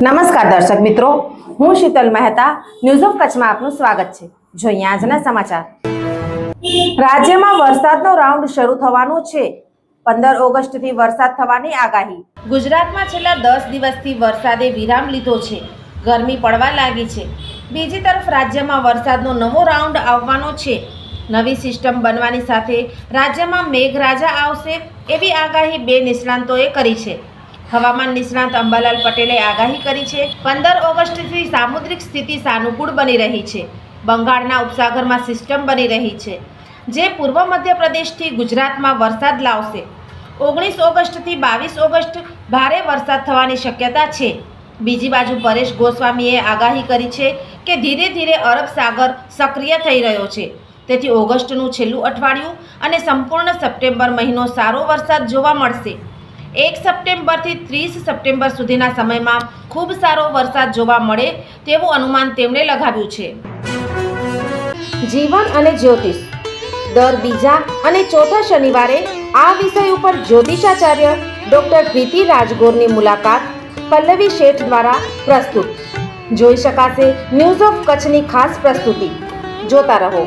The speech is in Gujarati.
નમસ્કાર દર્શક મિત્રો, હું શીતલ મહેતા ન્યૂઝ ઓફ કચ્છમાં આપનું સ્વાગત છે. જોઈએ આજના સમાચાર. રાજ્યમાં વરસાદનો રાઉન્ડ શરૂ થવાનો છે. પંદર ઓગસ્ટથી વરસાદ થવાની આગાહી. ગુજરાતમાં છેલ્લા દસ દિવસથી વરસાદે વિરામ લીધો છે. ગરમી પડવા લાગી છે. બીજી તરફ રાજ્યમાં વરસાદનો નવો રાઉન્ડ આવવાનો છે. નવી સિસ્ટમ બનવાની સાથે રાજ્યમાં મેઘરાજા આવશે એવી આગાહી બે નિષ્ણાંતોએ કરી છે. હવામાન નિષ્ણાંત અંબાલાલ પટેલે આગાહી કરી છે, પંદર ઓગસ્ટથી સામુદ્રિક સ્થિતિ સાનુકૂળ બની રહી છે. બંગાળના ઉપસાગરમાં સિસ્ટમ બની રહી છે, જે પૂર્વ મધ્યપ્રદેશથી ગુજરાતમાં વરસાદ લાવશે. ઓગણીસ ઓગસ્ટથી બાવીસ ઓગસ્ટ ભારે વરસાદ થવાની શક્યતા છે. બીજી બાજુ પરેશ ગોસ્વામીએ આગાહી કરી છે કે ધીરે ધીરે અરબ સાગર સક્રિય થઈ રહ્યો છે. તેથી ઓગસ્ટનું છેલ્લું અઠવાડિયું અને સંપૂર્ણ સપ્ટેમ્બર મહિનો સારો વરસાદ જોવા મળશે. એક સપ્ટેમ્બરથી ત્રીસ સપ્ટેમ્બર સુધીના સમયમાં ખૂબ સારો વરસાદ જોવા મળે તેવું અનુમાન તેમણે લગાવ્યું છે. જીવન અને જ્યોતિષ. દર બીજા અને ચોથા શનિવારે આ વિષય ઉપર જ્યોતિષાચાર્ય ડોક્ટર પ્રીતિ રાજગોરની મુલાકાત પલ્લવી શેઠ દ્વારા પ્રસ્તુત. જોઈ શકાશે ન્યૂઝ ઓફ કચ્છની ખાસ પ્રસ્તુતિ. જોતા રહો.